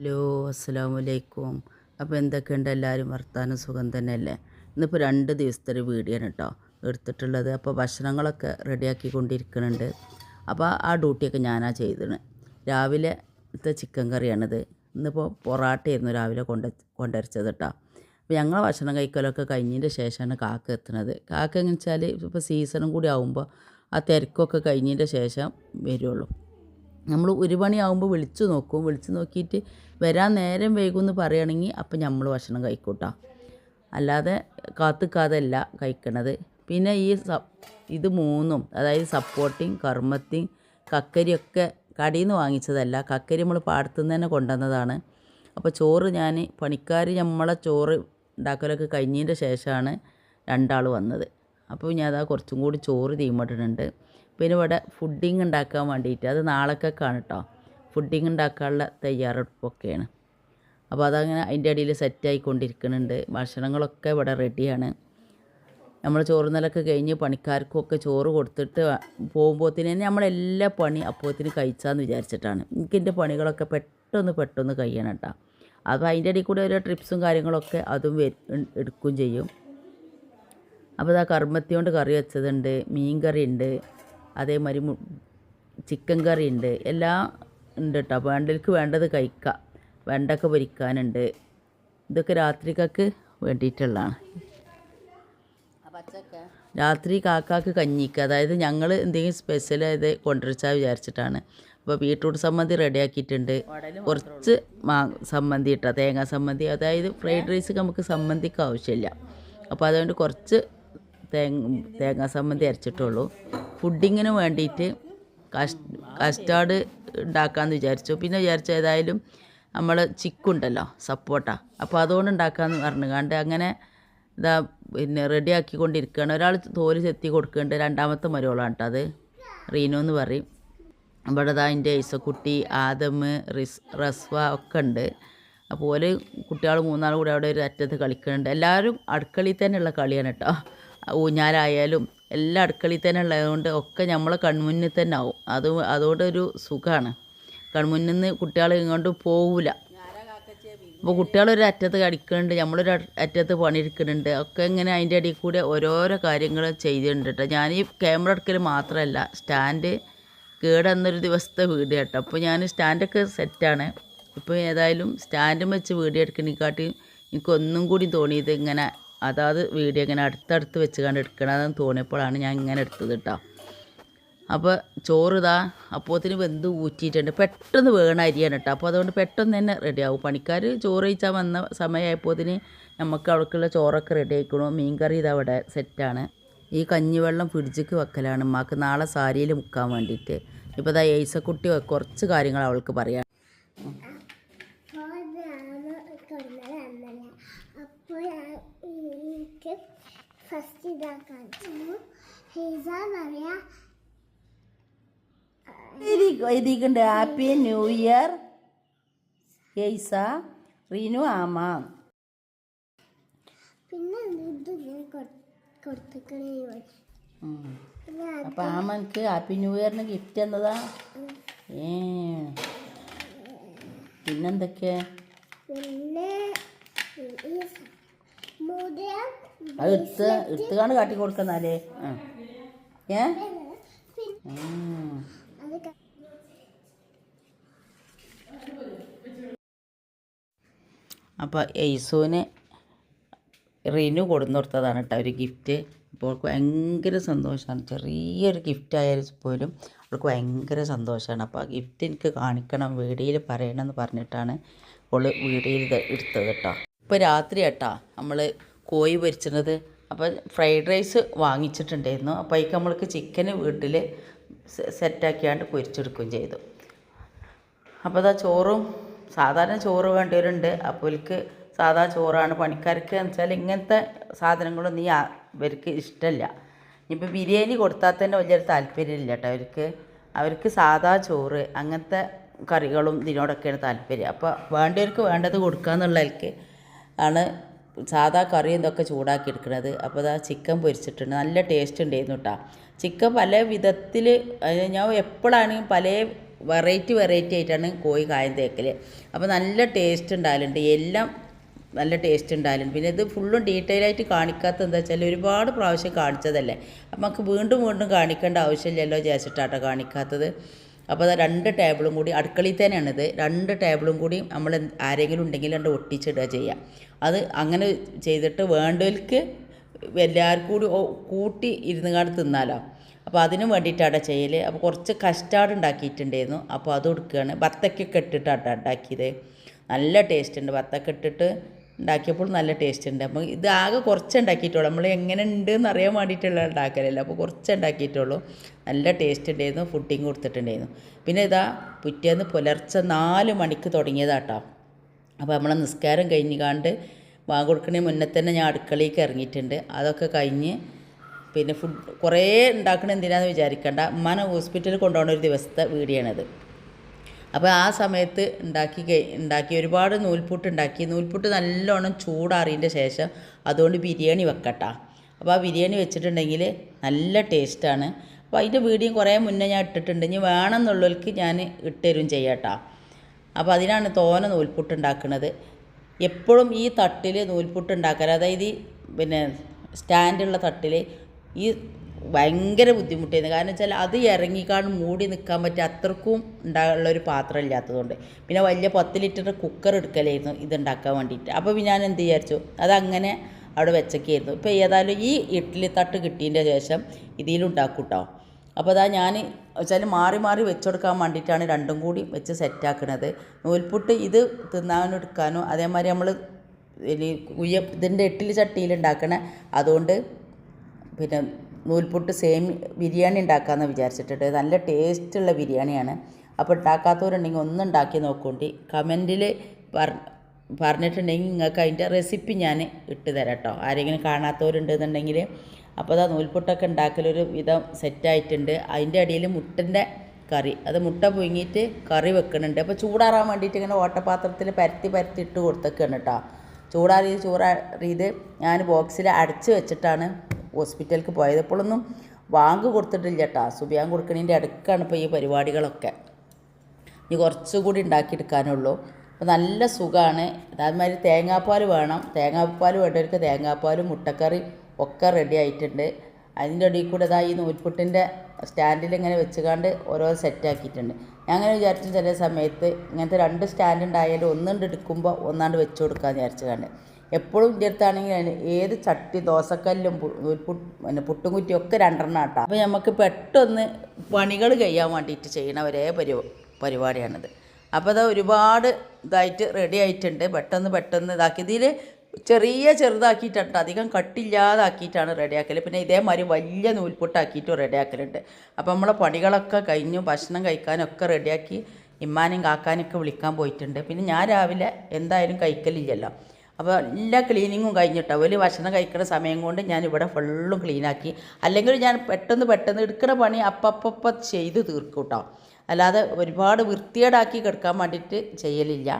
Hello അസ്സാമലൈക്കും അപ്പോൾ എന്തൊക്കെയുണ്ട്? എല്ലാവരും വർത്താനം സുഖം തന്നെയല്ലേ? ഇന്നിപ്പോൾ രണ്ട് ദിവസത്തെ ഒരു വീഡിയോ ആണ് കേട്ടോ എടുത്തിട്ടുള്ളത്. അപ്പോൾ ഭക്ഷണങ്ങളൊക്കെ റെഡിയാക്കി കൊണ്ടിരിക്കുന്നുണ്ട് അപ്പോൾ ആ ഡ്യൂട്ടിയൊക്കെ ഞാനാ ചെയ്തത് രാവിലത്തെ ചിക്കൻ കറിയാണിത്. ഇന്നിപ്പോൾ പൊറാട്ടയായിരുന്നു രാവിലെ കൊണ്ട് കൊണ്ടുവരച്ചത് കേട്ടോ അപ്പോൾ ഞങ്ങൾ ഭക്ഷണം കഴിക്കലൊക്കെ കഴിഞ്ഞതിന്റെ ശേഷമാണ് കാക്ക എത്തുന്നത് കാക്ക എങ്ങനെ വെച്ചാൽ ഇപ്പോൾ സീസണും കൂടി ആകുമ്പോൾ ആ തിരക്കൊക്കെ കഴിഞ്ഞതിന്റെ ശേഷം വരുള്ളൂ. നമ്മൾ ഒരു മണിയാകുമ്പോൾ വിളിച്ചു നോക്കും. വിളിച്ചു നോക്കിയിട്ട് വരാൻ നേരം വൈകുമെന്ന് പറയുകയാണെങ്കിൽ അപ്പം നമ്മൾ ഭക്ഷണം കഴിക്കൂട്ടോ. അല്ലാതെ കാത്തുക്കാതല്ല കഴിക്കണത്. പിന്നെ ഈ ഇത് മൂന്നും അതായത് സപ്പോർട്ടിങ് കർമ്മത്തിങ് കക്കരിയൊക്കെ കടയിൽ നിന്ന് വാങ്ങിച്ചതല്ല. കക്കരി നമ്മൾ പാടത്തു നിന്ന് തന്നെ കൊണ്ടുവന്നതാണ്. അപ്പോൾ ചോറ് ഞാൻ പണിക്കാർ നമ്മളെ ചോറ് ഉണ്ടാക്കലൊക്കെ കഴിഞ്ഞതിന്റെ ശേഷമാണ് രണ്ടാൾ വന്നത്. അപ്പോൾ ഞാൻ അതാ കുറച്ചും കൂടി ചോറ് തീമട്ടിട്ടുണ്ട്. പിന്നെ ഇവിടെ ഫുഡിങ് ഉണ്ടാക്കാൻ വേണ്ടിയിട്ട്. അത് നാളേക്കൊക്കെയാണ് കേട്ടോ ഫുഡിങ് ഉണ്ടാക്കാനുള്ള തയ്യാറെടുപ്പൊക്കെയാണ്. അപ്പോൾ അതങ്ങനെ അതിന്റെ ഇടയിൽ സെറ്റായിക്കൊണ്ടിരിക്കുന്നുണ്ട് ഭക്ഷണങ്ങളൊക്കെ ഇവിടെ റെഡിയാണ്. നമ്മൾ ചോറുന്നലൊക്കെ കഴിഞ്ഞ് പണിക്കാർക്കൊക്കെ ചോറ് കൊടുത്തിട്ട് പോകുമ്പോഴത്തേന് തന്നെ നമ്മളെല്ലാ പണി അപ്പോഴത്തേന് കഴിച്ചാന്ന് വിചാരിച്ചിട്ടാണ്. എനിക്ക് എന്റെ പണികളൊക്കെ പെട്ടെന്ന് പെട്ടെന്ന് കഴിയണം കേട്ടോ അപ്പോൾ അതിന്റെ ഇടയിൽ കൂടെ ഓരോ ട്രിപ്സും കാര്യങ്ങളൊക്കെ അതും എടുക്കുകയും ചെയ്യും. അപ്പോൾ ഇതാ കർമ്മത്തി കൊണ്ട് കറി വെച്ചതുണ്ട്. മീൻ കറി ഉണ്ട് അതേമാതിരി മു ചിക്കൻ കറി ഉണ്ട് എല്ലാം ഉണ്ട് കേട്ടോ വേണ്ടവർക്ക് വേണ്ടത് കഴിക്കാം. വെണ്ടക്ക പൊരിക്കാനുണ്ട്. ഇതൊക്കെ രാത്രിക്കൊക്കെ വേണ്ടിയിട്ടുള്ളതാണ്. രാത്രി കാക്കാക്ക് കഞ്ഞിക്ക്. അതായത് ഞങ്ങൾ എന്തെങ്കിലും സ്പെഷ്യൽ ആയത് കൊണ്ടുവച്ചാൽ വിചാരിച്ചിട്ടാണ്. അപ്പോൾ ബീട്രൂട്ട് സമ്മന്തി റെഡിയാക്കിയിട്ടുണ്ട് കുറച്ച് മാ സമ്മന്തി ഇട്ടാൽ തേങ്ങ സമ്മന്തി അതായത് ഫ്രൈഡ് റൈസ് നമുക്ക് സമ്മന്തിക്ക് ആവശ്യമില്ല. അപ്പോൾ അതുകൊണ്ട് കുറച്ച് തേങ്ങ തേങ്ങ സമ്മന്തി അരച്ചിട്ടുള്ളൂ. ഫുഡിങ്ങിന് വേണ്ടിയിട്ട് കസ് കസ്റ്റാർഡ് ഉണ്ടാക്കാമെന്ന് വിചാരിച്ചു. പിന്നെ വിചാരിച്ചു ഏതായാലും നമ്മൾ ചിക്കുണ്ടല്ലോ സപ്പോട്ട. അപ്പോൾ അതുകൊണ്ട് ഉണ്ടാക്കാമെന്ന് പറഞ്ഞു. കണ്ട് അങ്ങനെ ഇതാ പിന്നെ റെഡിയാക്കിക്കൊണ്ടിരിക്കുകയാണ്. ഒരാൾ തോൽ ചെത്തി കൊടുക്കുന്നുണ്ട്. രണ്ടാമത്തെ മരോളാണ് കേട്ടോ അത്. റീനു എന്ന് പറയും. ഇവിടെ ഇതാ എന്റെ ഐസക്കുട്ടി ആദം റിസ് റസ്വ ഒക്കെ ഉണ്ട്. അപ്പോൾ കുട്ടികൾ മൂന്നാൾ കൂടി അവിടെ ഒരു അറ്റത്ത് കളിക്കുന്നുണ്ട്. എല്ലാവരും അടുക്കളയിൽ തന്നെയുള്ള കളിയാണ് കേട്ടോ. ഊഞ്ഞാലായാലും എല്ലാ അടുക്കളയിൽ തന്നെ ഉള്ളതുകൊണ്ട് ഒക്കെ നമ്മളെ കൺമുന്നിൽ തന്നെ ആവും. അത് അതുകൊണ്ടൊരു സുഖമാണ് കൺമുന്നിൽ നിന്ന് കുട്ടികൾ ഇങ്ങോട്ട് പോവില്ല അപ്പോൾ കുട്ടികളൊരു അറ്റത്ത് കടിക്കുന്നുണ്ട് നമ്മളൊരു അറ്റത്ത് പണിയെടുക്കുന്നുണ്ട് ഒക്കെ ഇങ്ങനെ അതിന്റെ ഇടയിൽ കൂടെ ഓരോരോ കാര്യങ്ങൾ ചെയ്തിട്ടുണ്ട് കേട്ടോ ഞാൻ ഈ ക്യാമറ എടുക്കൽ മാത്രമല്ല സ്റ്റാൻഡ് കേടന്നൊരു ദിവസത്തെ വീഡിയോ കേട്ടോ. അപ്പോൾ ഞാൻ സ്റ്റാൻഡൊക്കെ സെറ്റാണ് ഇപ്പോൾ ഏതായാലും സ്റ്റാൻഡും വെച്ച് വീഡിയോ എടുക്കണേക്കാട്ടി എനിക്കൊന്നും കൂടി തോന്നിയത് ഇങ്ങനെ അതാത് വീഡിയോ ഇങ്ങനെ അടുത്തടുത്ത് വെച്ച് കണ്ട് എടുക്കണമെന്ന് തോന്നിയപ്പോഴാണ് ഞാൻ ഇങ്ങനെ എടുത്തത് കേട്ടോ അപ്പോൾ ചോറ് ഇതാ അപ്പോത്തിന് വെന്ത് ഊറ്റിയിട്ടുണ്ട്. പെട്ടെന്ന് വേണ അരിയാണ് കേട്ടോ അപ്പോൾ അതുകൊണ്ട് പെട്ടെന്ന് തന്നെ റെഡിയാവും പണിക്കാർ ചോറ് കഴിച്ചാൽ വന്ന സമയമായപ്പോത്തിന് നമുക്ക് അവർക്കുള്ള ചോറൊക്കെ റെഡി ആയിക്കണു. മീൻകറി ഇതാ അവിടെ സെറ്റാണ് ഈ കഞ്ഞിവെള്ളം ഫ്രിഡ്ജിക്ക് വെക്കലാണ്. ഉമ്മാക്ക് നാളെ സാരിയിൽ മുക്കാൻ വേണ്ടിയിട്ട് ഇപ്പോൾ ഇതാ ഏസക്കുട്ടി കുറച്ച് കാര്യങ്ങൾ അവൾക്ക് പറയാം. അപ്പോൾ എനിക്ക് ഫസ്റ്റ് ഇതാക്കാൻ. ഹിസാന്നറിയാ എഴുതിയിട്ടുണ്ട്. ഹാപ്പി ന്യൂ ഇയർ ഹേസ റീനു ആമ. പിന്നെ അപ്പൊ ആമക്ക് ഹാപ്പി ന്യൂ ഇയറിന് ഗിഫ്റ്റ് എന്നതാ? ഏ. പിന്നെന്തൊക്കെ? പിന്നെ അത് എടുത്ത് എടുത്തുകാണ്ട് കാട്ടി കൊടുക്കുന്നാലേ ഏ? അപ്പോൾ എയ്സൂന് റിനു കൊടുന്നു കൊടുത്തതാണ് കേട്ടോ ഒരു ഗിഫ്റ്റ് അപ്പോൾ അവൾക്ക് ഭയങ്കര സന്തോഷമാണ്. ചെറിയൊരു ഗിഫ്റ്റ് ആയാലും പോലും അവൾക്ക് ഭയങ്കര സന്തോഷമാണ്. അപ്പോൾ ആ ഗിഫ്റ്റ് എനിക്ക് കാണിക്കണം വീഡിയോയിൽ പറയണമെന്ന് പറഞ്ഞിട്ടാണ് അവൾ ഇത് എടുത്തത് കേട്ടോ. ഇപ്പോൾ രാത്രി കേട്ടോ നമ്മൾ കോഴി പൊരിച്ചിട്ടത് അപ്പോൾ ഫ്രൈഡ് റൈസ് വാങ്ങിച്ചിട്ടുണ്ടായിരുന്നു. അപ്പോൾ അതിക്ക് നമ്മൾക്ക് ചിക്കന് വീട്ടിൽ സെറ്റാക്കിയാണ്ട് പൊരിച്ചെടുക്കുകയും ചെയ്തു. അപ്പോൾ അതാ ചോറും സാധാരണ ചോറ് വേണ്ടവരുണ്ട്. അപ്പോൾ എനിക്ക് സാധാ ചോറാണ് പണിക്കാർക്ക് എന്ന് വെച്ചാൽ ഇങ്ങനത്തെ സാധനങ്ങളൊന്നും ഈ അവർക്ക് ഇഷ്ടമല്ല. ഇനിയിപ്പോൾ ബിരിയാണി കൊടുത്താൽ തന്നെ വലിയൊരു താല്പര്യമില്ല കേട്ടോ അവർക്ക് അവർക്ക് സാധാ ചോറ് അങ്ങനത്തെ കറികളും ഇതിനോടൊക്കെയാണ് താല്പര്യം. അപ്പോൾ വേണ്ടവർക്ക് വേണ്ടത് കൊടുക്കുക എന്നുള്ളതിലേക്ക് ആണ് സാധാ കറി ഇതൊക്കെ ചൂടാക്കി എടുക്കുന്നത് അപ്പോൾ ആ ചിക്കൻ പൊരിച്ചിട്ടുണ്ട്. നല്ല ടേസ്റ്റ് ഉണ്ടായിരുന്നു കേട്ടോ ചിക്കൻ പല വിധത്തിൽ ഞാൻ എപ്പോഴാണെങ്കിലും പല വെറൈറ്റി വെറൈറ്റി ആയിട്ടാണ് കോഴി കായം തേക്കൽ അപ്പോൾ നല്ല ടേസ്റ്റ് ഉണ്ടാകലുണ്ട് എല്ലാം നല്ല ടേസ്റ്റ് ഉണ്ടായാലും പിന്നെ ഇത് ഫുള്ളും ഡീറ്റെയിൽ ആയിട്ട് കാണിക്കാത്ത എന്താ വെച്ചാൽ ഒരുപാട് പ്രാവശ്യം കാണിച്ചതല്ലേ? അപ്പം നമുക്ക് വീണ്ടും വീണ്ടും കാണിക്കേണ്ട ആവശ്യമില്ലല്ലോ വിചാരിച്ചിട്ടാട്ടോ കാണിക്കാത്തത്. അപ്പോൾ രണ്ട് ടേബിളും കൂടി അടുക്കളയിൽ തന്നെയാണിത്. രണ്ട് ടേബിളും കൂടി നമ്മൾ ആരെങ്കിലും ഉണ്ടെങ്കിൽ രണ്ട് ഒട്ടിച്ചിടുക ചെയ്യാം അത് അങ്ങനെ ചെയ്തിട്ട് വേണ്ടവർക്ക് എല്ലാവർക്കും കൂടി കൂട്ടി ഇരുന്ന് കാണ് തിന്നാലോ. അപ്പോൾ അതിന് വേണ്ടിയിട്ടാണ് ചെയ്യൽ അപ്പോൾ കുറച്ച് കസ്റ്റാർഡ് ഉണ്ടാക്കിയിട്ടുണ്ടായിരുന്നു. അപ്പോൾ അത് കൊടുക്കുകയാണ് ബത്തക്കൊക്കെ ഇട്ടിട്ടാണ് ഉണ്ടാക്കിയത്. നല്ല ടേസ്റ്റ് ഉണ്ട്. ബത്തൊക്കെ ഇട്ടിട്ട് ഉണ്ടാക്കിയപ്പോൾ നല്ല ടേസ്റ്റ് ഉണ്ട്. അപ്പോൾ ഇത് ആകെ കുറച്ച് ഉണ്ടാക്കിയിട്ടുള്ളൂ. നമ്മൾ എങ്ങനെ ഉണ്ട് എന്ന് അറിയാൻ വേണ്ടിയിട്ടുള്ള ഉണ്ടാക്കലല്ല. അപ്പോൾ കുറച്ച് ഉണ്ടാക്കിയിട്ടുള്ളൂ. നല്ല ടേസ്റ്റ് ഉണ്ടായിരുന്നു. ഫുഡിങ് കൊടുത്തിട്ടുണ്ടായിരുന്നു. പിന്നെ ഇതാ പുറ്റേന്ന് പുലർച്ചെ നാല് മണിക്ക് തുടങ്ങിയതാട്ടോ. അപ്പോൾ നമ്മളെ നിസ്കാരം കഴിഞ്ഞ് കാണ്ട് വാങ്ങ് കൊടുക്കണേ മുന്നേ തന്നെ ഞാൻ അടുക്കളയിലേക്ക് ഇറങ്ങിയിട്ടുണ്ട്. അതൊക്കെ കഴിഞ്ഞ് പിന്നെ ഫുഡ് കുറേ ഉണ്ടാക്കണ എന്തിനാന്ന് വിചാരിക്കണ്ട. ഉമ്മാനെ ഹോസ്പിറ്റലിൽ കൊണ്ടുപോകുന്ന ഒരു ദിവസത്തെ വീഡിയോയാണിത് അപ്പോൾ ആ സമയത്ത് ഉണ്ടാക്കി ഉണ്ടാക്കി ഒരുപാട് നൂൽപുട്ട് ഉണ്ടാക്കി. നൂൽപുട്ട് നല്ലോണം ചൂടാറിയതിന്റെ ശേഷം അതുകൊണ്ട് ബിരിയാണി വെക്കട്ടാ. അപ്പോൾ ആ ബിരിയാണി വെച്ചിട്ടുണ്ടെങ്കിൽ നല്ല ടേസ്റ്റാണ് അപ്പോൾ അതിന്റെ വീഡിയോ കുറേ മുന്നേ ഞാൻ ഇട്ടിട്ടുണ്ട്. ഇനി വേണമെന്നുള്ളവർക്ക് ഞാൻ ഇട്ടുതരും ചെയ്യാട്ടാ. അപ്പോൾ അതിനാണ് തോന നൂൽപുട്ട് ഉണ്ടാക്കുന്നത്. എപ്പോഴും ഈ തട്ടിൽ നൂൽപുട്ട് ഉണ്ടാക്കാൻ അതായത് പിന്നെ സ്റ്റാൻഡുള്ള തട്ടിൽ ഈ ഭയങ്കര ബുദ്ധിമുട്ടായിരുന്നു. കാരണം വെച്ചാൽ അത് ഇറങ്ങിക്കാണ്ട് മൂടി നിൽക്കാൻ പറ്റിയ അത്രക്കും ഉണ്ടാകാനുള്ളൊരു പാത്രം ഇല്ലാത്തതുകൊണ്ട്. പിന്നെ വലിയ പത്ത് ലിറ്റർ കുക്കർ എടുക്കലായിരുന്നു ഇത് ഉണ്ടാക്കാൻ വേണ്ടിയിട്ട്. അപ്പോൾ ഞാൻ എന്ത് വിചാരിച്ചു? അതങ്ങനെ അവിടെ വെച്ചൊക്കെയായിരുന്നു ഇപ്പോൾ ഏതായാലും ഈ ഇഡ്ഡലി തട്ട് കിട്ടിയതിന്റെ ശേഷം ഇതിലുണ്ടാക്കും കേട്ടോ. അപ്പോൾ അതാ ഞാൻ വെച്ചാൽ മാറി മാറി വെച്ചുകൊടുക്കാൻ വേണ്ടിയിട്ടാണ് രണ്ടും കൂടി വെച്ച് സെറ്റാക്കണത്. നൂൽപുട്ട് ഇത് തിന്നാനും എടുക്കാനും അതേമാതിരി നമ്മൾ കുയ്യ ഇതിന്റെ ഇഡ്ഡലി ചട്ടിയിൽ ഉണ്ടാക്കണ അതുകൊണ്ട് പിന്നെ നൂൽപുട്ട് സെയിം ബിരിയാണി ഉണ്ടാക്കാമെന്ന് വിചാരിച്ചിട്ടുണ്ട് നല്ല ടേസ്റ്റുള്ള ബിരിയാണിയാണ്. അപ്പോൾ ഉണ്ടാക്കാത്തവരുണ്ടെങ്കിൽ ഒന്ന് ഉണ്ടാക്കി നോക്കൂണ്ടി. കമന്റിൽ പറ പറഞ്ഞിട്ടുണ്ടെങ്കിൽ നിങ്ങൾക്ക് അതിന്റെ റെസിപ്പി ഞാൻ ഇട്ട് തരാം കേട്ടോ ആരെങ്കിലും കാണാത്തവരുണ്ടെന്നുണ്ടെങ്കിൽ. അപ്പോൾ അതാ നൂൽപുട്ടൊക്കെ ഉണ്ടാക്കലൊരു വിധം സെറ്റായിട്ടുണ്ട് അതിന്റെ അടിയിൽ മുട്ടന്റെ കറി. അത് മുട്ട പുഴുങ്ങിയിട്ട് കറി വെക്കുന്നുണ്ട് അപ്പോൾ ചൂടാറാൻ വേണ്ടിയിട്ട് ഇങ്ങനെ ഓട്ടപാത്രത്തിൽ പരത്തി പരത്തി ഇട്ട് കൊടുത്തേക്കാണ് കേട്ടോ ചൂടാറിയത് ചൂടാറിയത് ഞാൻ ബോക്സിൽ അടച്ച് വെച്ചിട്ടാണ് ഹോസ്പിറ്റലിലേക്ക് പോയത്. ഇപ്പോഴൊന്നും വാങ്ക് കൊടുത്തിട്ടില്ല കേട്ടോ സുബിയാൻ കൊടുക്കണതിന്റെ അടുക്കാണ് ഇപ്പോൾ ഈ പരിപാടികളൊക്കെ. ഇനി കുറച്ചുകൂടി ഉണ്ടാക്കിയെടുക്കാനുള്ളൂ. അപ്പോൾ നല്ല സുഖമാണ് അതേമാതിരി തേങ്ങാപ്പാൽ വേണം. തേങ്ങാപ്പാൽ വേണ്ടവർക്ക് തേങ്ങാപ്പാലും മുട്ടക്കറി ഒക്കെ റെഡി ആയിട്ടുണ്ട്. അതിന്റെ ഇടയിൽ കൂടെ ഇതാ ഈ നൂൽപുട്ടിന്റെ സ്റ്റാൻഡിൽ ഇങ്ങനെ വെച്ചുകാണ്ട് ഓരോ സെറ്റാക്കിയിട്ടുണ്ട് ഞാൻ അങ്ങനെ വിചാരിച്ചു ചില സമയത്ത് ഇങ്ങനത്തെ രണ്ട് സ്റ്റാൻഡ് ഉണ്ടായാലും ഒന്നുകൊണ്ട് എടുക്കുമ്പോൾ ഒന്നാണ്ട് വെച്ച് കൊടുക്കാമെന്ന് വിചാരിച്ചുകൊണ്ട് എപ്പോഴും എന്റെ അടുത്താണെങ്കിൽ ഏത് ചട്ടി ദോശക്കല്ലും പിന്നെ പുട്ടും കുറ്റിയും ഒക്കെ രണ്ടെണ്ണം ആട്ടാം. അപ്പോൾ നമുക്ക് പെട്ടെന്ന് പണികൾ കഴിയാൻ വേണ്ടിയിട്ട് ചെയ്യണ ഒരേ പരി പരിപാടിയാണിത്. അപ്പോൾ അത് ഒരുപാട് ഇതായിട്ട് റെഡി ആയിട്ടുണ്ട്. പെട്ടെന്ന് പെട്ടെന്ന് ഇതാക്കി. ഇതിൽ ചെറിയ ചെറുതാക്കിയിട്ടുണ്ട് അധികം കട്ടില്ലാതാക്കിയിട്ടാണ് റെഡിയാക്കൽ പിന്നെ ഇതേമാതിരി വലിയ നൂൽപുട്ടാക്കിയിട്ടും റെഡിയാക്കലുണ്ട് അപ്പോൾ നമ്മളെ പണികളൊക്കെ കഴിഞ്ഞു. ഭക്ഷണം കഴിക്കാനൊക്കെ റെഡിയാക്കി ഇമ്മാനും കാക്കാനൊക്കെ വിളിക്കാൻ പോയിട്ടുണ്ട്. പിന്നെ ഞാൻ രാവിലെ എന്തായാലും കഴിക്കലില്ലല്ലോ. അപ്പോൾ എല്ലാ ക്ലീനിങ്ങും കഴിഞ്ഞിട്ടോ? ഒരു ഭക്ഷണം കഴിക്കുന്ന സമയം കൊണ്ട് ഞാൻ ഇവിടെ ഫുള്ളും ക്ലീനാക്കി അല്ലെങ്കിൽ ഞാൻ പെട്ടെന്ന് പെട്ടെന്ന് എടുക്കുന്ന പണി അപ്പപ്പപ്പം ചെയ്ത് തീർക്കും കേട്ടോ അല്ലാതെ ഒരുപാട് വൃത്തികേടാക്കി കിടക്കാൻ വേണ്ടിയിട്ട് ചെയ്യലില്ല.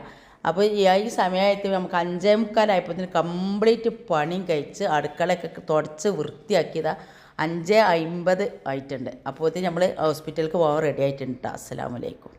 അപ്പോൾ ഈ സമയത്ത് നമുക്ക് അഞ്ചേ മുക്കാലായപ്പോൾ കംപ്ലീറ്റ് പണിയും കഴിച്ച് അടുക്കളയൊക്കെ തുടച്ച് വൃത്തിയാക്കിയതാ അഞ്ച് അമ്പത് ആയിട്ടുണ്ട്. അപ്പോഴത്തേക്ക് നമ്മൾ ഹോസ്പിറ്റലിലേക്ക് പോകാൻ റെഡി ആയിട്ടുണ്ട് കേട്ടോ അസ്സലാമലൈക്കും